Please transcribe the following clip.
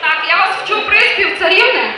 Так, я вас вчу приспів це рівне?